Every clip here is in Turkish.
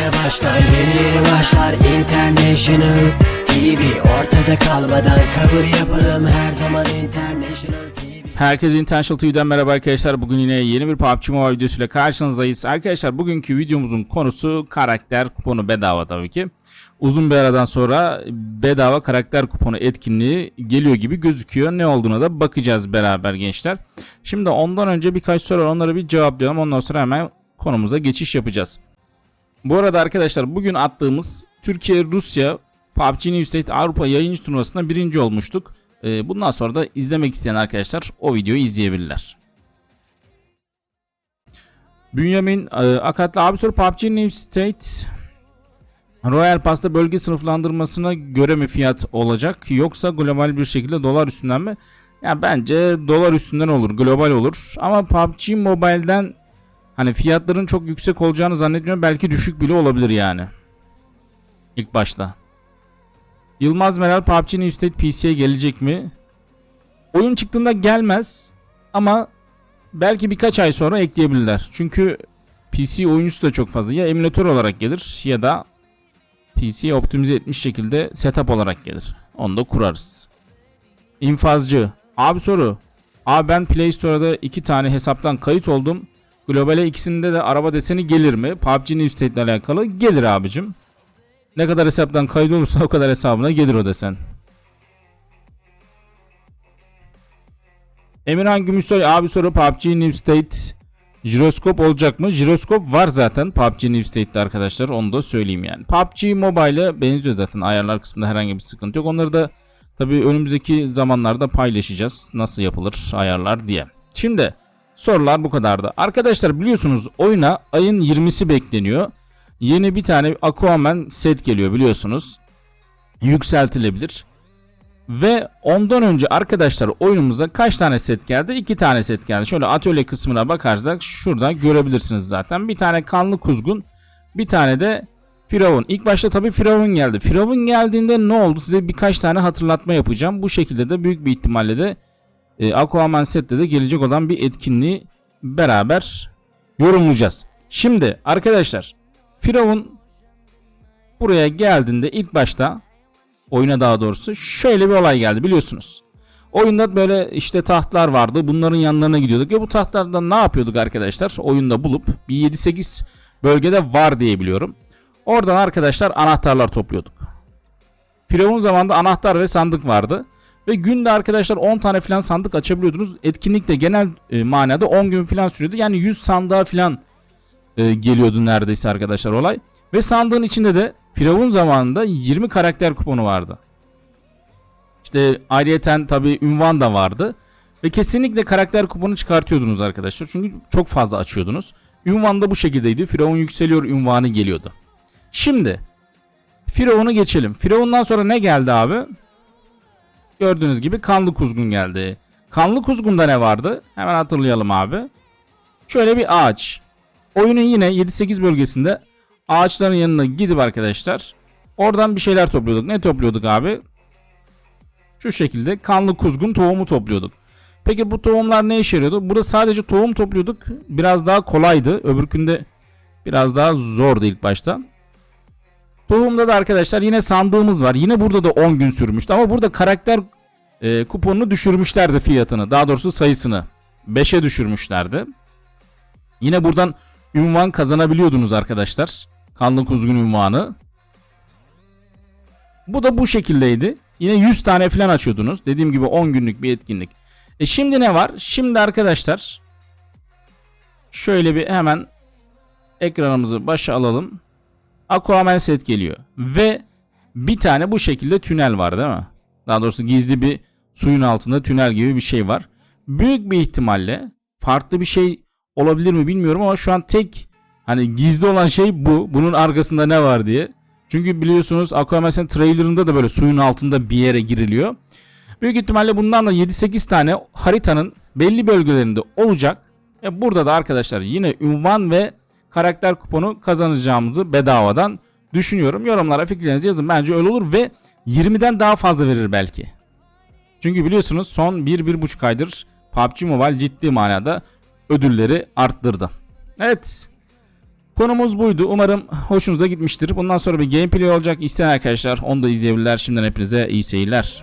yeni başlar yeni yeni başlar International TV Ortada kalmadan kabul yapalım her zaman International TV Herkese Intentional TV'den merhaba arkadaşlar. Bugün yine yeni bir PUBG Mobile videosuyla karşınızdayız. Arkadaşlar bugünkü videomuzun konusu karakter kuponu bedava tabii ki. Uzun bir aradan sonra bedava karakter kuponu etkinliği geliyor gibi gözüküyor. Ne olduğuna da bakacağız beraber gençler. Şimdi ondan önce birkaç soru onları bir cevaplayalım. Ondan sonra hemen konumuza geçiş yapacağız. Bu arada arkadaşlar bugün attığımız Türkiye-Rusya PUBG New State Avrupa yayıncı turnuvasında birinci olmuştuk. Ee, bundan sonra da izlemek isteyen arkadaşlar o videoyu izleyebilirler. Bünyamin e, Akatlı abi soru PUBG New State Royal Pass'ta bölge sınıflandırmasına göre mi fiyat olacak yoksa global bir şekilde dolar üstünden mi? Ya bence dolar üstünden olur, global olur. Ama PUBG Mobile'den hani fiyatların çok yüksek olacağını zannetmiyorum. Belki düşük bile olabilir yani. İlk başta. Yılmaz Meral PUBG New State PC'ye gelecek mi? Oyun çıktığında gelmez ama belki birkaç ay sonra ekleyebilirler. Çünkü PC oyuncusu da çok fazla. Ya emülatör olarak gelir ya da PC'ye optimize etmiş şekilde setup olarak gelir. Onu da kurarız. İnfazcı. Abi soru. Abi ben Play Store'da iki tane hesaptan kayıt oldum. Globale ikisinde de araba deseni gelir mi? PUBG New State ile alakalı gelir abicim. Ne kadar hesaptan kayıt olursa o kadar hesabına gelir o desen. Emirhan Gümüşsoy abi soru PUBG New State jiroskop olacak mı? Jiroskop var zaten PUBG New State'te arkadaşlar onu da söyleyeyim yani. PUBG Mobile'e benziyor zaten ayarlar kısmında herhangi bir sıkıntı yok. Onları da tabii önümüzdeki zamanlarda paylaşacağız nasıl yapılır ayarlar diye. Şimdi sorular bu kadardı. Arkadaşlar biliyorsunuz oyuna ayın 20'si bekleniyor. Yeni bir tane Aquaman set geliyor biliyorsunuz. Yükseltilebilir. Ve ondan önce arkadaşlar oyunumuza kaç tane set geldi? İki tane set geldi. Şöyle atölye kısmına bakarsak şurada görebilirsiniz zaten. Bir tane kanlı kuzgun, bir tane de Firavun. İlk başta tabii Firavun geldi. Firavun geldiğinde ne oldu? Size birkaç tane hatırlatma yapacağım. Bu şekilde de büyük bir ihtimalle de e, Aquaman sette de gelecek olan bir etkinliği beraber yorumlayacağız. Şimdi arkadaşlar Firavun buraya geldiğinde ilk başta oyuna daha doğrusu şöyle bir olay geldi biliyorsunuz. Oyunda böyle işte tahtlar vardı. Bunların yanlarına gidiyorduk. Ya bu tahtlarda ne yapıyorduk arkadaşlar? Oyunda bulup bir 7-8 bölgede var diye biliyorum. Oradan arkadaşlar anahtarlar topluyorduk. Firavun zamanında anahtar ve sandık vardı. Ve günde arkadaşlar 10 tane falan sandık açabiliyordunuz. Etkinlik de genel e, manada 10 gün falan sürüyordu. Yani 100 sandığa falan e, geliyordu neredeyse arkadaşlar olay. Ve sandığın içinde de Firavun zamanında 20 karakter kuponu vardı. İşte ayrıyeten tabi ünvan da vardı. Ve kesinlikle karakter kuponu çıkartıyordunuz arkadaşlar. Çünkü çok fazla açıyordunuz. Ünvan da bu şekildeydi. Firavun yükseliyor ünvanı geliyordu. Şimdi Firavun'u geçelim. Firavun'dan sonra ne geldi abi? Gördüğünüz gibi kanlı kuzgun geldi. Kanlı kuzgunda ne vardı? Hemen hatırlayalım abi. Şöyle bir ağaç. Oyunun yine 7-8 bölgesinde ağaçların yanına gidip arkadaşlar oradan bir şeyler topluyorduk. Ne topluyorduk abi? Şu şekilde kanlı kuzgun tohumu topluyorduk. Peki bu tohumlar ne işe yarıyordu? Burada sadece tohum topluyorduk. Biraz daha kolaydı. Öbürkünde biraz daha zordu ilk başta. Tohumda da arkadaşlar yine sandığımız var. Yine burada da 10 gün sürmüştü ama burada karakter e, kuponunu düşürmüşlerdi fiyatını. Daha doğrusu sayısını 5'e düşürmüşlerdi. Yine buradan ünvan kazanabiliyordunuz arkadaşlar. Kanlı kuzgun ünvanı. Bu da bu şekildeydi. Yine 100 tane falan açıyordunuz. Dediğim gibi 10 günlük bir etkinlik. E şimdi ne var? Şimdi arkadaşlar şöyle bir hemen ekranımızı başa alalım. Aquaman set geliyor. Ve bir tane bu şekilde tünel var değil mi? Daha doğrusu gizli bir suyun altında tünel gibi bir şey var. Büyük bir ihtimalle farklı bir şey olabilir mi bilmiyorum ama şu an tek hani gizli olan şey bu. Bunun arkasında ne var diye. Çünkü biliyorsunuz Aquaman'ın trailerında da böyle suyun altında bir yere giriliyor. Büyük ihtimalle bundan da 7-8 tane haritanın belli bölgelerinde olacak. E burada da arkadaşlar yine ünvan ve karakter kuponu kazanacağımızı bedavadan düşünüyorum. Yorumlara fikirlerinizi yazın. Bence öyle olur ve 20'den daha fazla verir belki. Çünkü biliyorsunuz son 1-1,5 aydır PUBG Mobile ciddi manada ödülleri arttırdı. Evet. Konumuz buydu. Umarım hoşunuza gitmiştir. Bundan sonra bir gameplay olacak. İsteyen arkadaşlar onu da izleyebilirler. Şimdiden hepinize iyi seyirler.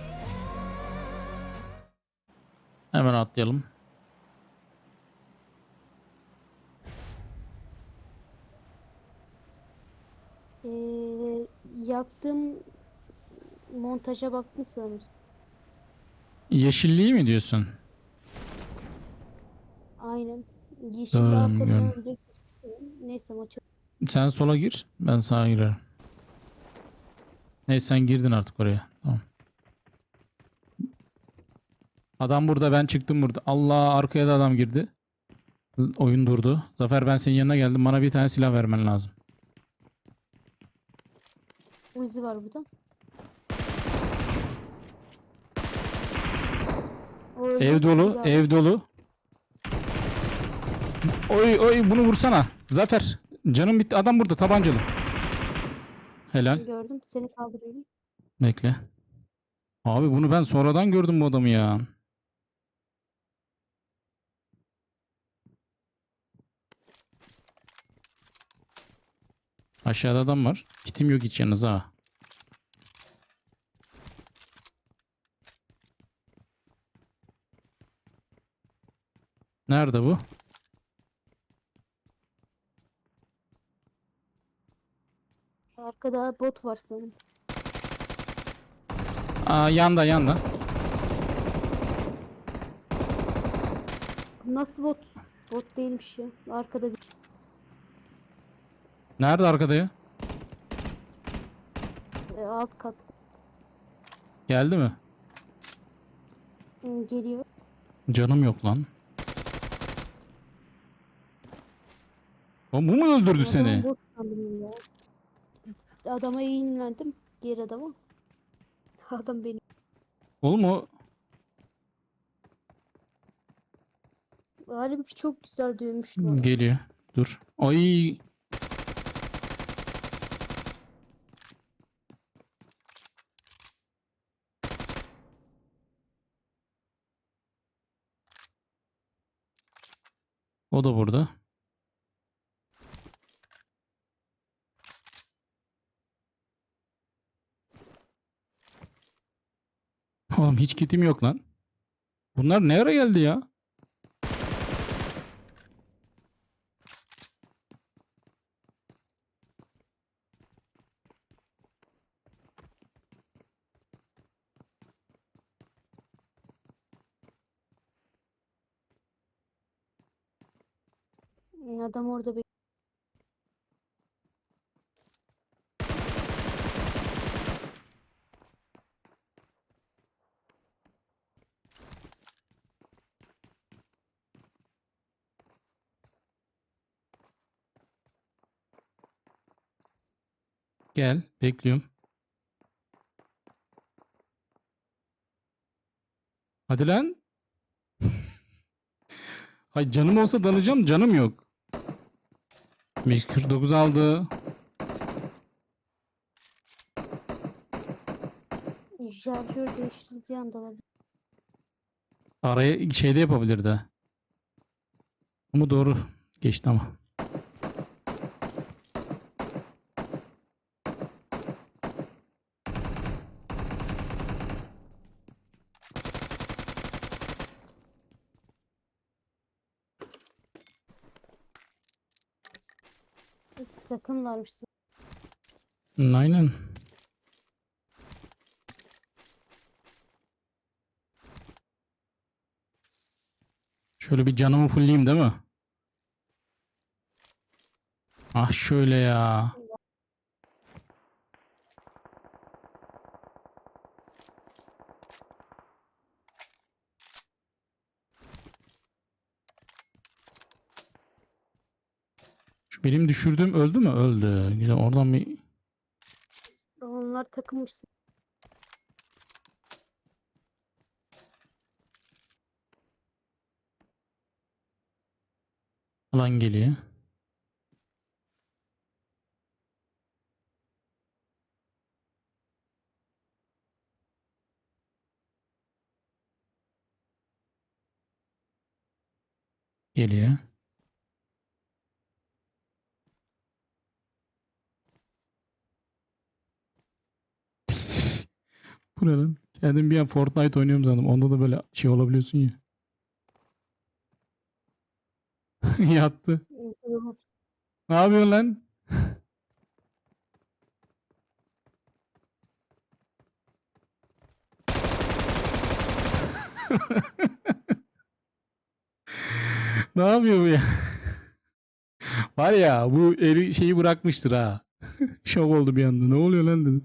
Hemen atlayalım. Ee, yaptığım montaja bakmışsınız. Yeşilliği mi diyorsun? Aynen. Yeşil Gördüm, arkadan gördüm. Neyse maçı. Sen sola gir. Ben sağa girerim. Neyse sen girdin artık oraya. Tamam. Adam burada ben çıktım burada. Allah arkaya da adam girdi. Oyun durdu. Zafer ben senin yanına geldim. Bana bir tane silah vermen lazım. Uzi var burada. Ev dolu, güzel. ev dolu. Oy oy bunu vursana. Zafer. Canım bitti. Adam burada tabancalı. Helal. Gördüm. Seni kaldırıyorum. Bekle. Abi bunu ben sonradan gördüm bu adamı ya. Aşağıda adam var. Kitim yok hiç yanınıza ha. Nerede bu? Arkada bot var senin. Aa yanda yanda. Nasıl bot? Bot değilmiş ya. Arkada bir Nerede arkada ya? e, alt kat Geldi mi? Hı, geliyor. Canım yok lan. Oğlum bu mu öldürdü Adamı seni? Bot sandım ya. Adama eğimlendim. Diğer adama. Adam beni. Oğlum o Halbuki çok güzel dövmüştü onu. geliyor. Dur. Ay O da burada. Oğlum hiç kitim yok lan. Bunlar ne ara geldi ya? Adam orada bek- Gel, bekliyorum. Hadi lan. Hay canım olsa dalacağım, canım yok. 49 aldı. şarjör değiştirdiği anda. Araya şey de yapabilirdi. Ama doğru geçti ama. Takımlarmış. Aynen. Şöyle bir canımı fullleyeyim değil mi? Ah şöyle ya. Şu benim düşürdüğüm öldü mü? Öldü. Güzel oradan bir Onlar takımmış. alan geliyor. Geliyor. Bu ne lan? Kendim bir an Fortnite oynuyorum sandım. Onda da böyle şey olabiliyorsun ya. Yattı. Ne yapıyorsun lan? ne yapıyor bu ya? Var ya bu eli şeyi bırakmıştır ha. Şok oldu bir anda. Ne oluyor lan dedim.